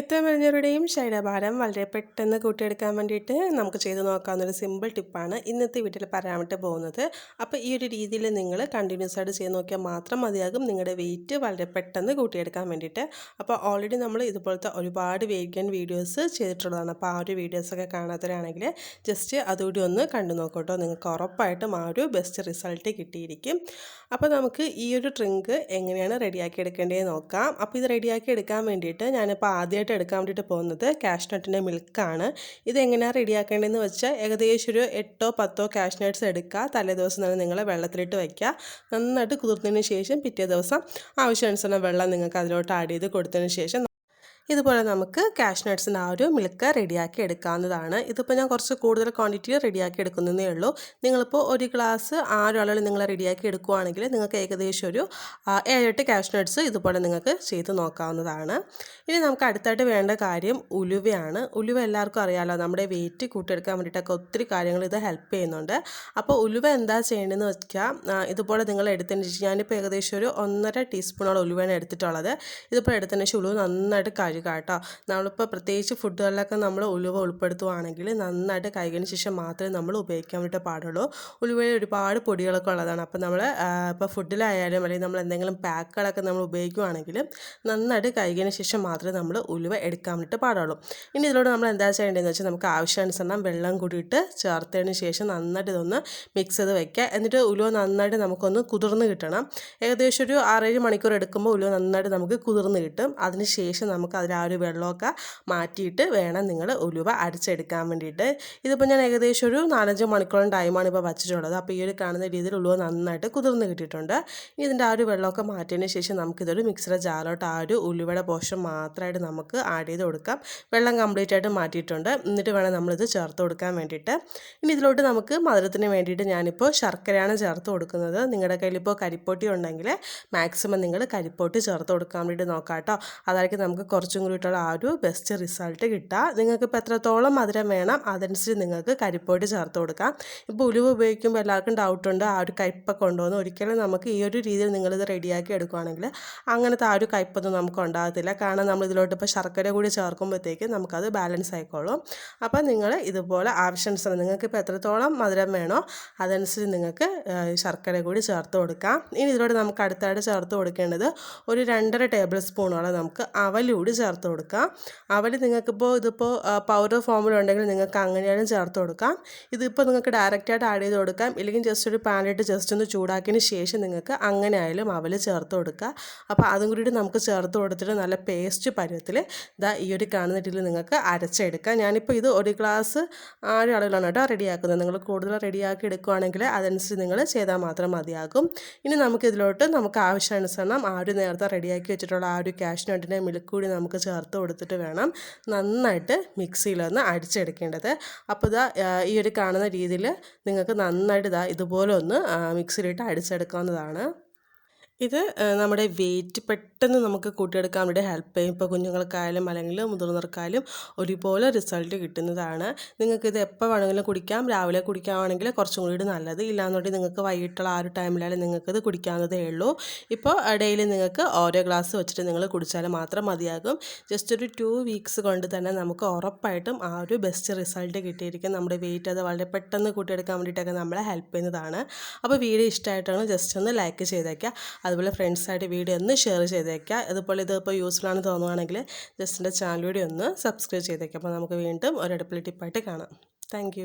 എത്രമറിഞ്ഞവരുടെയും ശരീരഭാരം വളരെ പെട്ടെന്ന് കൂട്ടിയെടുക്കാൻ വേണ്ടിയിട്ട് നമുക്ക് ചെയ്ത് നോക്കാവുന്നൊരു സിമ്പിൾ ടിപ്പാണ് ഇന്നത്തെ വീട്ടിൽ പറയാൻ വേണ്ടി പോകുന്നത്. അപ്പോൾ ഈ ഒരു രീതിയിൽ നിങ്ങൾ കണ്ടിന്യൂസ് ആയിട്ട് ചെയ്ത് നോക്കിയാൽ മാത്രം മതിയാകും. നിങ്ങളുടെ വെയിറ്റ് വളരെ പെട്ടെന്ന് കൂട്ടിയെടുക്കാൻ വേണ്ടിയിട്ട്. അപ്പോൾ ഓൾറെഡി നമ്മൾ ഇതുപോലത്തെ ഒരുപാട് വെയിറ്റ് ഗെയിൻ വീഡിയോസ് ചെയ്തിട്ടുള്ളതാണ്. അപ്പോൾ ആ ഒരു വീഡിയോസൊക്കെ കാണാത്തവരാണെങ്കിൽ ജസ്റ്റ് അതുകൂടി ഒന്ന് കണ്ടു നോക്കട്ടോ. നിങ്ങൾക്ക് ഉറപ്പായിട്ടും ആ ഒരു ബെസ്റ്റ് റിസൾട്ട് കിട്ടിയിരിക്കും. അപ്പോൾ നമുക്ക് ഈ ഒരു ഡ്രിങ്ക് എങ്ങനെയാണ് റെഡിയാക്കി എടുക്കേണ്ടതെന്ന് നോക്കാം. അപ്പോൾ ഇത് റെഡിയാക്കി എടുക്കാൻ വേണ്ടിയിട്ട് ഞാനിപ്പോൾ ആദ്യം ആദ്യമായിട്ട് എടുക്കാൻ വേണ്ടിയിട്ട് പോകുന്നത് കാഷ്നട്ടിന്റെ മിൽക്കാണ് ഇത് എങ്ങനെയാണ് റെഡിയാക്കേണ്ടതെന്ന് വെച്ചാൽ ഏകദേശം ഒരു എട്ടോ പത്തോ കാഷ്നട്ട്സ് എടുക്കുക. തലേ ദിവസം തന്നെ നിങ്ങൾ വെള്ളത്തിലിട്ട് വയ്ക്കുക നന്നായിട്ട് കുതിർത്തതിന് ശേഷം പിറ്റേ ദിവസം ആവശ്യാനുസരണം വെള്ളം നിങ്ങൾക്ക് അതിലോട്ട് ആഡ് ചെയ്ത് കൊടുത്തതിന് ശേഷം ഇതുപോലെ നമുക്ക് കാഷ് നട്ട്സിന് ആ ഒരു മിൽക്ക് റെഡിയാക്കി എടുക്കാവുന്നതാണ്. ഇതിപ്പോൾ ഞാൻ കുറച്ച് കൂടുതൽ ക്വാണ്ടിറ്റി റെഡിയാക്കി എടുക്കുന്നതേ ഉള്ളൂ. നിങ്ങളിപ്പോൾ ഒരു ഗ്ലാസ് ആറളവിൽ നിങ്ങൾ റെഡിയാക്കി എടുക്കുകയാണെങ്കിൽ നിങ്ങൾക്ക് ഏകദേശം ഒരു ഏഴെട്ട് കാഷ് നട്ട്സ് ഇതുപോലെ നിങ്ങൾക്ക് ചെയ്ത് നോക്കാവുന്നതാണ്. ഇനി നമുക്ക് അടുത്തായിട്ട് വേണ്ട കാര്യം ഉലുവയാണ്. ഉലുവ എല്ലാവർക്കും അറിയാമല്ലോ നമ്മുടെ വെയിറ്റ് കൂട്ടിയെടുക്കാൻ വേണ്ടിയിട്ടൊക്കെ ഒത്തിരി കാര്യങ്ങൾ ഇത് ഹെൽപ്പ് ചെയ്യുന്നുണ്ട്. അപ്പോൾ ഉലുവ എന്താ ചെയ്യേണ്ടതെന്ന് വെച്ചാൽ ഇതുപോലെ നിങ്ങൾ എടുത്തതിന് ഞാനിപ്പോൾ ഏകദേശം ഒരു ഒന്നര ടീസ്പൂണോളം ഉലുവയാണ് എടുത്തിട്ടുള്ളത്. ഇതിപ്പോൾ എടുത്തതിന് ശേഷം ഉലുവ നന്നായിട്ട് കഴുകുക കേട്ടോ നമ്മളിപ്പോൾ പ്രത്യേകിച്ച് ഫുഡുകളിലൊക്കെ നമ്മൾ ഉലുവ ഉൾപ്പെടുത്തുവാണെങ്കിൽ നന്നായിട്ട് കഴുകിയതിന് ശേഷം മാത്രമേ നമ്മൾ ഉപയോഗിക്കാൻ വേണ്ടി പാടുള്ളൂ. ഉലുവയിൽ ഒരുപാട് പൊടികളൊക്കെ ഉള്ളതാണ്. അപ്പോൾ നമ്മൾ ഇപ്പോൾ ഫുഡിലായാലും അല്ലെങ്കിൽ നമ്മൾ എന്തെങ്കിലും പാക്കുകളൊക്കെ നമ്മൾ ഉപയോഗിക്കുവാണെങ്കിൽ നന്നായിട്ട് കഴുകിയതിന് ശേഷം മാത്രമേ നമ്മൾ ഉലുവ എടുക്കാൻ വേണ്ടിയിട്ട് പാടുള്ളൂ. ഇനി ഇതിലൂടെ നമ്മൾ എന്താ ചെയ്യേണ്ടതെന്ന് വെച്ചാൽ നമുക്ക് ആവശ്യാനുസരണം വെള്ളം കൂടിയിട്ട് ചേർത്തതിന് ശേഷം നന്നായിട്ട് ഇതൊന്ന് മിക്സ് ചെയ്ത് വെക്കുക. എന്നിട്ട് ഉലുവ നന്നായിട്ട് നമുക്കൊന്ന് കുതിർന്ന് കിട്ടണം. ഏകദേശം ഒരു ആറേഴ് മണിക്കൂർ എടുക്കുമ്പോൾ ഉലുവ നന്നായിട്ട് നമുക്ക് കുതിർന്ന് കിട്ടും. അതിന് ശേഷം നമുക്ക് അതിൽ ആ ഒരു വെള്ളമൊക്കെ മാറ്റിയിട്ട് വേണം നിങ്ങൾ ഉലുവ അടിച്ചെടുക്കാൻ വേണ്ടിയിട്ട്. ഇതിപ്പോൾ ഞാൻ ഏകദേശം ഒരു നാലഞ്ച് മണിക്കൂറും ടൈമാണ് ഇപ്പോൾ വച്ചിട്ടുള്ളത്. അപ്പോൾ ഈ ഒരു കാണുന്ന രീതിയിൽ ഉലുവ നന്നായിട്ട് കുതിർന്ന് കിട്ടിയിട്ടുണ്ട്. ഇതിന്റെ ആ ഒരു വെള്ളമൊക്കെ മാറ്റിയതിന് ശേഷം നമുക്കിതൊരു മിക്സറ ജാലോട്ട് ആ ഒരു ഉലുവയുടെ പോഷൻ മാത്രമായിട്ട് നമുക്ക് ആഡ് ചെയ്ത് കൊടുക്കാം. വെള്ളം കംപ്ലീറ്റ് ആയിട്ട് മാറ്റിയിട്ടുണ്ട്. എന്നിട്ട് വേണം നമ്മളിത് ചേർത്ത് കൊടുക്കാൻ വേണ്ടിയിട്ട്. ഇനി ഇതിലോട്ട് നമുക്ക് മധുരത്തിന് വേണ്ടിയിട്ട് ഞാനിപ്പോൾ ശർക്കരയാണ് ചേർത്ത് കൊടുക്കുന്നത്. നിങ്ങളുടെ കയ്യിലിപ്പോൾ കരിപ്പൊട്ടി ഉണ്ടെങ്കിൽ മാക്സിമം നിങ്ങൾ കരിപ്പൊട്ടി ചേർത്ത് കൊടുക്കാൻ വേണ്ടിയിട്ട് നോക്കാം കേട്ടോ. അതായിരിക്കും നമുക്ക് കുറച്ചും കൂടിയിട്ടുള്ള ആ ഒരു ബെസ്റ്റ് റിസൾട്ട് കിട്ടുക. നിങ്ങൾക്ക് ഇപ്പോൾ എത്രത്തോളം മധുരം വേണം അതനുസരിച്ച് നിങ്ങൾക്ക് കരിപ്പൊടി ചേർത്ത് കൊടുക്കാം. ഇപ്പോൾ ഉലുവ ഉപയോഗിക്കുമ്പോൾ എല്ലാവർക്കും ഡൗട്ടുണ്ട് ആ ഒരു കയ്പ്പൊക്കെ ഉണ്ടോയെന്ന് ഒരിക്കലും നമുക്ക് ഈ ഒരു രീതിയിൽ നിങ്ങളിത് റെഡിയാക്കി എടുക്കുകയാണെങ്കിൽ അങ്ങനത്തെ ആ ഒരു കയ്പ്പൊന്നും നമുക്ക് ഉണ്ടാകത്തില്ല. കാരണം നമ്മൾ ഇതിലോട്ട് ഇപ്പോൾ ശർക്കര കൂടി ചേർക്കുമ്പോഴത്തേക്ക് നമുക്കത് ബാലൻസ് ആയിക്കോളും. അപ്പോൾ നിങ്ങൾ ഇതുപോലെ ആവശ്യാനുസരണം നിങ്ങൾക്ക് ഇപ്പോൾ എത്രത്തോളം മധുരം വേണോ അതനുസരിച്ച് നിങ്ങൾക്ക് ശർക്കര കൂടി ചേർത്ത് കൊടുക്കാം. ഇനി ഇതിലോട്ട് നമുക്ക് അടുത്തായിട്ട് ചേർത്ത് കൊടുക്കേണ്ടത് ഒരു രണ്ടര ടേബിൾ സ്പൂണോളം നമുക്ക് അവലൂടി ചേർത്ത് കൊടുക്കാം. അവൽ നിങ്ങൾക്കിപ്പോൾ ഇതിപ്പോൾ പൗഡർ ഫോമിലുണ്ടെങ്കിൽ നിങ്ങൾക്ക് അങ്ങനെയാലും ചേർത്ത് കൊടുക്കാം. ഇതിപ്പോൾ നിങ്ങൾക്ക് ഡയറക്റ്റായിട്ട് ആഡ് ചെയ്ത് കൊടുക്കാം. ഇല്ലെങ്കിൽ ജസ്റ്റ് ഒരു പാനിട്ട് ജസ്റ്റ് ഒന്ന് ചൂടാക്കിയതിന് ശേഷം നിങ്ങൾക്ക് അങ്ങനെ ആയാലും അവൽ ചേർത്ത് കൊടുക്കുക അപ്പോൾ അതും കൂടിയിട്ട് നമുക്ക് ചേർത്ത് കൊടുത്തിട്ട് നല്ല പേസ്റ്റ് പരുവത്തിൽ ഇതാ ഈ ഒരു കാണുന്ന രീതിയിൽ നിങ്ങൾക്ക് അരച്ചെടുക്കാം. ഞാനിപ്പോൾ ഇത് ഒരു ഗ്ലാസ് ആ ഒരു അളവിലാണ് കേട്ടോ റെഡിയാക്കുന്നത് നിങ്ങൾ കൂടുതൽ റെഡിയാക്കി എടുക്കുകയാണെങ്കിൽ അതനുസരിച്ച് നിങ്ങൾ ചെയ്താൽ മാത്രം മതിയാകും. ഇനി നമുക്ക് ഇതിലോട്ട് നമുക്ക് ആവശ്യാനുസരണം ആ ഒരു നേരത്തെ റെഡിയാക്കി വെച്ചിട്ടുള്ള ആ ഒരു ക്യാഷ് നട്ടിന്റെ മിൽക്ക് കൂടി നമുക്ക് ചേർത്ത് കൊടുത്തിട്ട് വേണം നന്നായിട്ട് മിക്സിയിലൊന്ന് അടിച്ചെടുക്കേണ്ടത്. അപ്പോൾ ഇതാ ഈ ഒരു കാണുന്ന രീതിയിൽ നിങ്ങൾക്ക് നന്നായിട്ട് ഇതാ ഇതുപോലെ ഒന്ന് മിക്സിയിലിട്ട് അടിച്ചെടുക്കാവുന്നതാണ്. ഇത് നമ്മുടെ വെയിറ്റ് പെട്ടെന്ന് നമുക്ക് കൂട്ടിയെടുക്കാൻ വേണ്ടി ഹെൽപ്പ് ചെയ്യും. ഇപ്പോൾ കുഞ്ഞുങ്ങൾക്കായാലും അല്ലെങ്കിൽ മുതിർന്നവർക്കായാലും ഒരുപോലെ റിസൾട്ട് കിട്ടുന്നതാണ്. നിങ്ങൾക്ക് ഇത് എപ്പോൾ വേണമെങ്കിലും കുടിക്കാം. രാവിലെ കുടിക്കുകയാണെങ്കിൽ കുറച്ചും കൂടി നല്ലത്. ഇല്ലാന്നുണ്ടെങ്കിൽ നിങ്ങൾക്ക് വൈകിട്ടുള്ള ആ ഒരു ടൈമിലായാലും നിങ്ങൾക്കിത് കുടിക്കാവുന്നതേ ഉള്ളൂ. ഇപ്പോൾ ഡെയിലി നിങ്ങൾക്ക് ഓരോ ഗ്ലാസ് വെച്ചിട്ട് നിങ്ങൾ കുടിച്ചാൽ മാത്രം മതിയാകും. ജസ്റ്റ് ഒരു ടു വീക്സ് കൊണ്ട് തന്നെ നമുക്ക് ഉറപ്പായിട്ടും ആ ഒരു ബെസ്റ്റ് റിസൾട്ട് കിട്ടിയിരിക്കും. നമ്മുടെ വെയിറ്റ് അത് വളരെ പെട്ടെന്ന് കൂട്ടിയെടുക്കാൻ വേണ്ടിയിട്ടൊക്കെ നമ്മളെ ഹെൽപ്പ് ചെയ്യുന്നതാണ്. അപ്പോൾ വീഡിയോ ഇഷ്ടമായിട്ടാണ് ജസ്റ്റ് ഒന്ന് ലൈക്ക് ചെയ്തേക്കുക അതുപോലെ ഫ്രണ്ട്സായിട്ട് വീഡിയോ ഒന്ന് ഷെയർ ചെയ്തേക്കുക അതുപോലെ ഇതിപ്പോൾ യൂസ്ഫുൾ ആണെന്ന് തോന്നുവാണെങ്കിൽ ജസ്റ്റ് എന്റെ ചാനൽ ഒന്ന് സബ്സ്ക്രൈബ് ചെയ്തേക്കുക അപ്പോൾ നമുക്ക് വീണ്ടും ഒരു അടുപ്പിൽ ടിപ്പായിട്ട് കാണാം. താങ്ക്